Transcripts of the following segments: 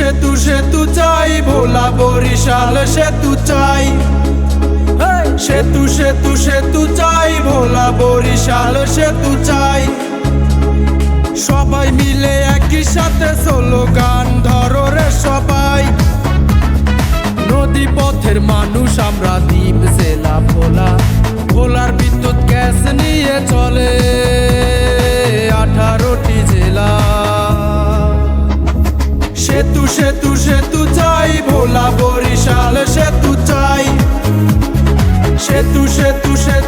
বরিশাল সেতু চাই এই, সেতু চাই। সেতু সেতু সেতু চাই ভোলা বরিশাল সেতু চাই। সবাই মিলে একই সাথে সোলো গান ধরো রে সবাই। নদী পথের মানুষ আমরা দ্বীপ জেলা ভোলা। ভোলার বিদ্যুৎ গ্যাস নিয়ে চলে। সেতু সেতু চাই ভোলা বরিশাল সেতু চাই। সেতু সেতু সেতু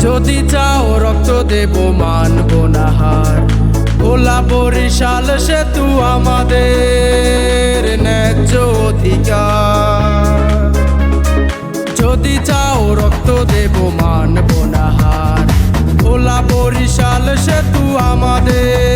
যদি চাও রক্ত দেব, মানব না হার। ভোলা বরিশাল, সেতু আমাদের ন্যায্য অধিকার। যদি চাও রক্ত দেব, মানব না হার। ভোলা বরিশাল, সেতু আমাদের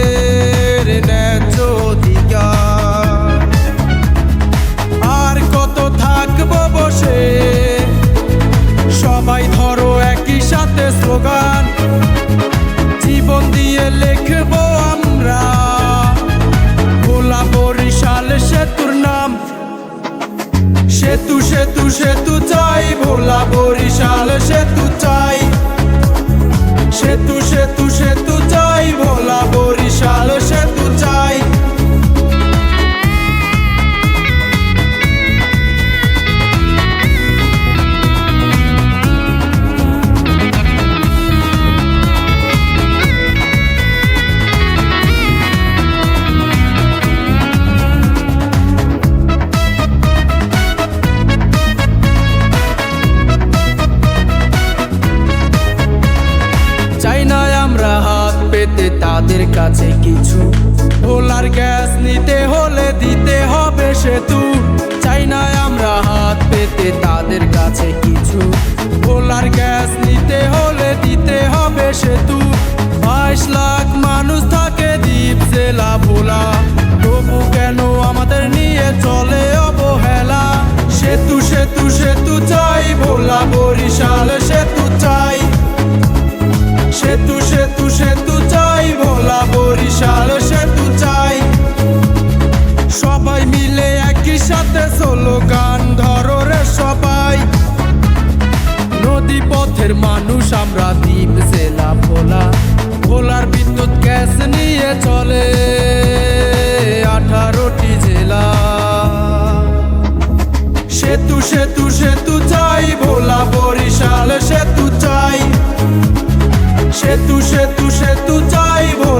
পেতে তাদের কাছে কিছু। ভোলার গ্যাস নিতে হলে দিতে হবে সেতু। চাই না আমরা হাত পেতে তাদের কাছে কিছু। ভোলার গ্যাস নিতে হলে দিতে হবে সেতু। বাইশ লাখ মানুষ থাকে দ্বীপ জেলা ভোলা। তবু কেন আমাদের নিয়ে চলে অবহেলা? সেতু সেতু সেতু গ্যাস নিয়ে চলে আঠারোটি জেলা। সেতু সেতু সেতু চাই, ভোলা, বরিশাল, সেতু চাই। সেতু সেতু সেতু চাই, ভোলা